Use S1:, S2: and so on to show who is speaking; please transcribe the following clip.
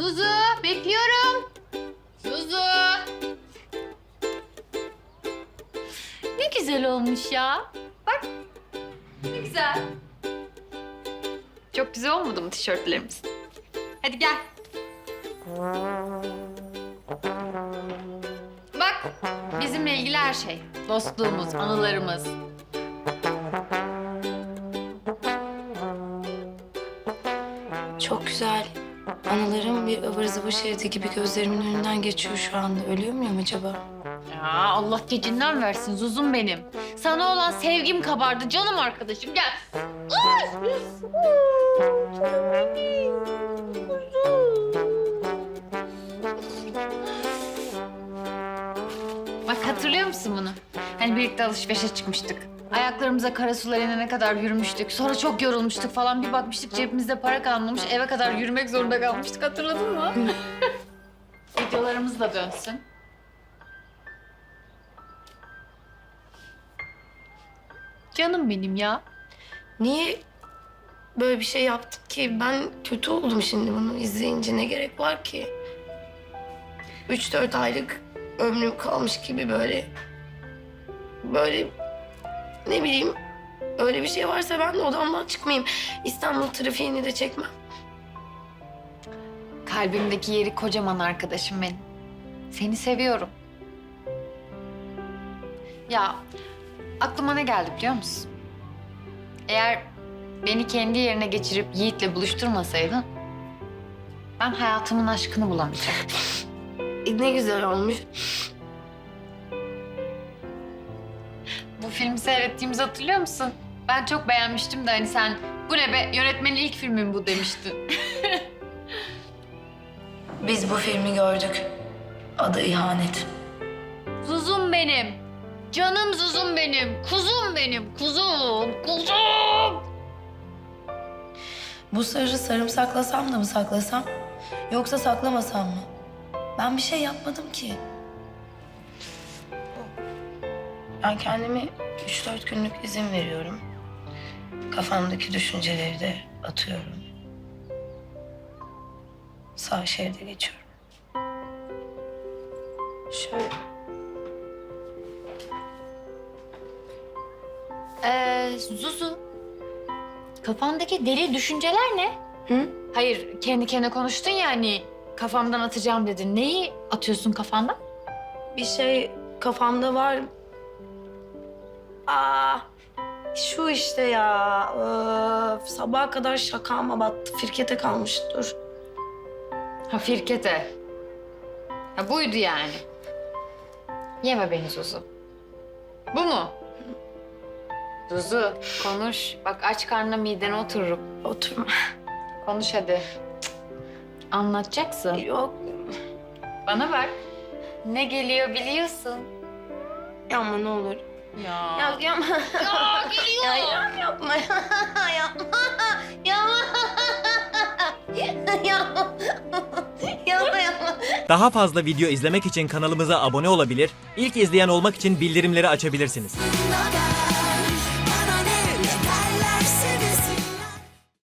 S1: Zuzu bekliyorum. Zuzu. Ne güzel olmuş ya. Bak. Ne güzel. Çok güzel olmadı mı tişörtlerimiz? Hadi gel. Bak bizimle ilgili her şey. Dostluğumuz, anılarımız.
S2: Çok güzel. Anılarım bir ıvır zıvır şeridi gibi gözlerimin önünden geçiyor şu anda. Ölüyor muyum acaba?
S1: Ya Allah gecinden versin Zuzum benim. Sana olan sevgim kabardı canım arkadaşım gel. Bak hatırlıyor musun bunu? Hani birlikte alışverişe çıkmıştık. Ayaklarımıza kara sular inene kadar yürümüştük. Sonra çok yorulmuştuk falan. Bir bakmıştık cebimizde para kalmamış. Eve kadar yürümek zorunda kalmıştık. Hatırladın mı? Videolarımız da dönsün. Canım benim ya.
S2: Niye böyle bir şey yaptık ki? Ben kötü oldum şimdi bunu izleyince. Ne gerek var ki? Üç dört aylık ömrüm kalmış gibi böyle... Böyle ne bileyim öyle bir şey varsa ben de odamdan çıkmayayım. İstanbul trafiğini de çekmem.
S1: Kalbimdeki yeri kocaman arkadaşım benim. Seni seviyorum. Ya aklıma ne geldi biliyor musun? Eğer beni kendi yerine geçirip Yiğit'le buluşturmasaydın... ...ben hayatımın aşkını bulamayacaktım.
S2: E, ne güzel olmuş.
S1: Bu filmi seyrettiğimizi hatırlıyor musun? Ben çok beğenmiştim de hani sen... ...bu ne be yönetmenin ilk filmi bu demiştin.
S2: Biz bu filmi gördük. Adı ihanet.
S1: Zuzum benim. Canım Zuzum benim. Kuzum benim. Kuzum. Kuzum.
S2: Bu sırrı sarım saklasam da mı saklasam? Yoksa saklamasam mı? Ben bir şey yapmadım ki. Ben kendime üç dört günlük izin veriyorum. Kafamdaki düşünceleri de atıyorum. Sağ şeride geçiyorum. Şöyle.
S1: Ee, Zuzu. Kafandaki deli düşünceler ne?
S2: Hı?
S1: Hayır, kendi kendine konuştun ya hani kafamdan atacağım dedin. Neyi atıyorsun kafandan?
S2: Bir şey kafamda var. Aa, şu işte ya. Öf, sabaha kadar şakama battı. Firkete kalmış. Dur.
S1: Ha Firkete. Ha buydu yani. Yeme beni Zuzu. Bu mu? Zuzu konuş. Bak aç karnına midene otururum.
S2: Oturma.
S1: Konuş hadi. Anlatacaksın.
S2: Yok.
S1: Bana bak. Ne geliyor biliyorsun.
S2: Yapma ne olur.
S1: Ya.
S2: Ya yapma.
S1: Ya geliyor.
S2: Ya yap- yapma. yapma. Yapma. yapma. Yapma yapma.
S3: Daha fazla video izlemek için kanalımıza abone olabilir, ilk izleyen olmak için bildirimleri açabilirsiniz.